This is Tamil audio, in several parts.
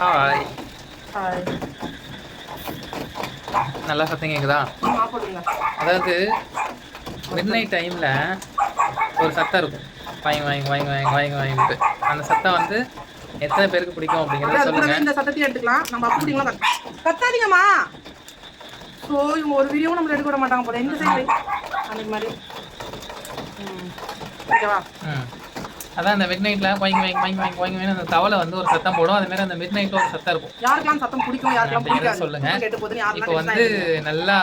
ஹாய் ஹாய் நல்லா சத்தம் கேட்குதா அதாவது மிட் நைட் டைமில் ஒரு சத்தம் இருக்கும். வாங்கி வாங்கி வாங்கி வாங்கி வாங்கி வாங்கிட்டு அந்த சத்தம் வந்து எத்தனை பேருக்கு பிடிக்கும் அப்படிங்கிறத சொல்லுங்கள் இந்த சத்தத்தையும் எடுத்துக்கலாம். நம்ம அப்படிங்களா கத்தாதீங்கம்மா ஸோ இவங்க ஒரு வீடியோவும் நம்ம எடுக்க விட மாட்டாங்க போல. இந்த சைடு அந்த மாதிரி. ம். ஓகேவா? ம். அதான் அந்த மிட் நைட்டில் வாங்கி வாங்கி வாங்கி வாங்கி வாங்கி அந்த தவளை வந்து ஒரு சத்தம் போடும். அதே மாதிரி அந்த மிட் நைட்டில் ஒரு சத்தம் இருக்கும். யாருக்கெல்லாம் சத்தம் பிடிக்கும் யாருக்கெல்லாம் பிடிக்காது? சொல்லுங்க. இப்போ வந்து நல்லா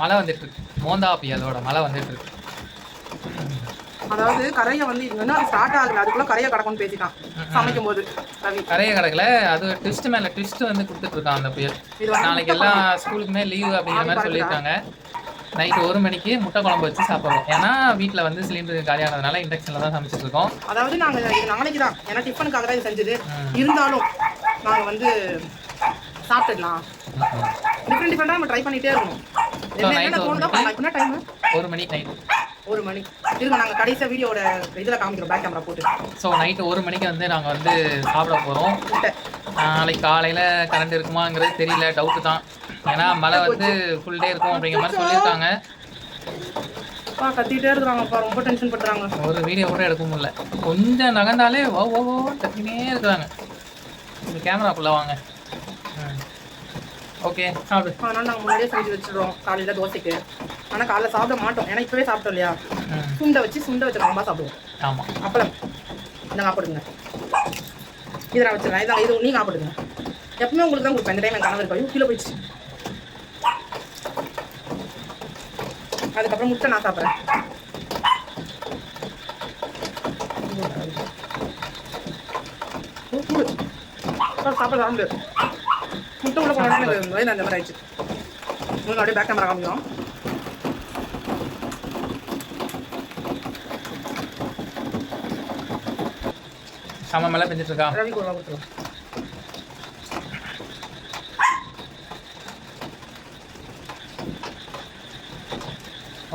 மழை வந்துட்டு இருக்கு. மோந்தா புயலோட மழை வந்துட்டு இருக்கு. அதாவது கரையை வந்து இன்னும் ஸ்டார்ட் ஆகல. அதுக்குள்ள கரையை கடக்கும்னு பேசிட்டான். சமைக்கும் போது கரையை கிடக்கல. அது ட்விஸ்ட் மேலே ட்விஸ்ட் வந்து கொடுத்துட்டு இருக்கான் அந்த புயல். நாளைக்கு எல்லா ஸ்கூலுக்குமே லீவு அப்படிங்கிற மாதிரி சொல்லியிருக்காங்க. நைட்டு ஒரு மணிக்கு முட்டை குழம்பு வச்சு சாப்பிடுவோம். ஏன்னா வீட்டில் வந்து சிலிண்டர் காலியானதுனால இண்டக்ஷனில் தான் சமைச்சிட்டு இருக்கோம். அதாவது நாங்க இது நாளைக்கு தான். ஏன்னா டிஃபனுக்காக தான் இது செஞ்சது. இருந்தாலும் நாங்க வந்து சாப்பிட்டுடலாம். டிஃப்ரெண்ட் டிஃப்ரெண்டாக நம்ம ட்ரை பண்ணிட்டே இருக்கணும். ஒரு மணி நைட்டு. ஒரு மணி. இருங்க நாங்க கடைசியா வீடியோட இதுல காமிக்கிறோம். பேக் கேமரா போட்டு. ஸோ நைட்டு ஒரு மணிக்கு வந்து நாங்கள் வந்து சாப்பிட போகிறோம் நாளைக்கு காலையில் கரண்ட் இருக்குமாங்கிறது தெரியல. டவுட்டு தான். ஏன்னா மழை வந்து ஃபுல் டே இருக்கும் அப்படிங்கிற மாதிரி சொல்லியிருக்காங்க. அப்பா கத்திட்டே இருக்கிறாங்கப்பா ரொம்ப டென்ஷன் பண்றாங்க ஒரு வீடியோ கூட எடுக்க முடியல. கொஞ்சம் நகர்ந்தாலே ஓ ஓ ஓ இருக்கிறாங்க. இந்த கேமராக்குள்ளே வாங்க. ஓகே சாப்பிடு. அதனால நாங்க முன்னாடியே செஞ்சு வச்சிடுறோம் காலையில தோசைக்கு. ஆனா காலைல சாப்பிட மாட்டோம். ஏன்னா இப்பவே சாப்பிட்டோம் இல்லையா? சுண்டை வச்சு சுண்டை வச்ச குழம்பா சாப்பிடுவோம். ஆமாம் அப்பளம். இதை சாப்பிடுங்க. இதை நான் வச்சிருக்கேன் இதான் இது நீங்க சாப்பிடுங்க. எப்பவுமே உங்களுக்கு தான் கொடுப்பேன். இந்த டைம் என் கணவர் இருக்கும் கீழே போயிடுச்சு. அதுக்கப்புறம் முட்டை நான் சாப்பிட்றேன். சாப்பிட சாப்பிட முடியாது முட்டை உள்ள போனோட எனக்கு அந்த மாதிரி ஆயிடுச்சு. உங்களுக்கு அப்படியே பேக் கேமரா காமிக்கும் செம மழை பெஞ்சிட்டு இருக்கா? ரவி கூட கொடுத்துருவோம்.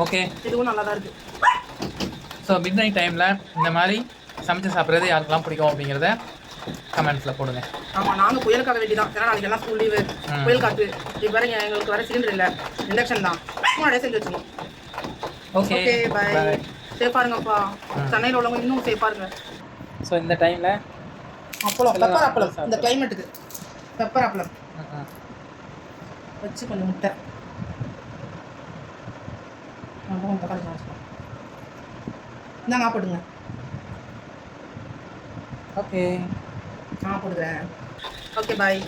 ஓகே இதுவும் நல்லா தான் இருக்கு. ஸோ மிட் நைட் டைமில் இந்த மாதிரி சமைச்சு சாப்பிட்றது யாருக்கெல்லாம் பிடிக்கும் அப்படிங்கிறத கமெண்ட்ஸில் போடுங்க. ஆமா நாங்க புயலுக்காக வேண்டி தான் ஏன்னா நாளைக்கு எல்லாம் ஸ்கூல் லீவு. புயல் காத்து. இப்போ இங்க எங்களுக்கு வர சிலிண்டர் இல்ல. இண்டக்ஷன் தான். முன்னாடியே செஞ்சு வச்சிடணும் ஓகே ஓகே பை பாய் சேஃபா இருங்கப்பா. சென்னையில் உள்ளவங்க இன்னும் சேஃபா இருங்க. ஸோ இந்த டைமில் அப்பளம் பெப்பர் அப்பளம். இந்த கிளைமேட்டுக்கு பெப்பர் அப்பளம். வச்சு கொஞ்சம் முட்டை. அப்புறம் தக்காளி சாதம் இந்தாங்க ஆப்பிடுங்க ஓகே. ஆ போடுறேன் ஓகே பாய்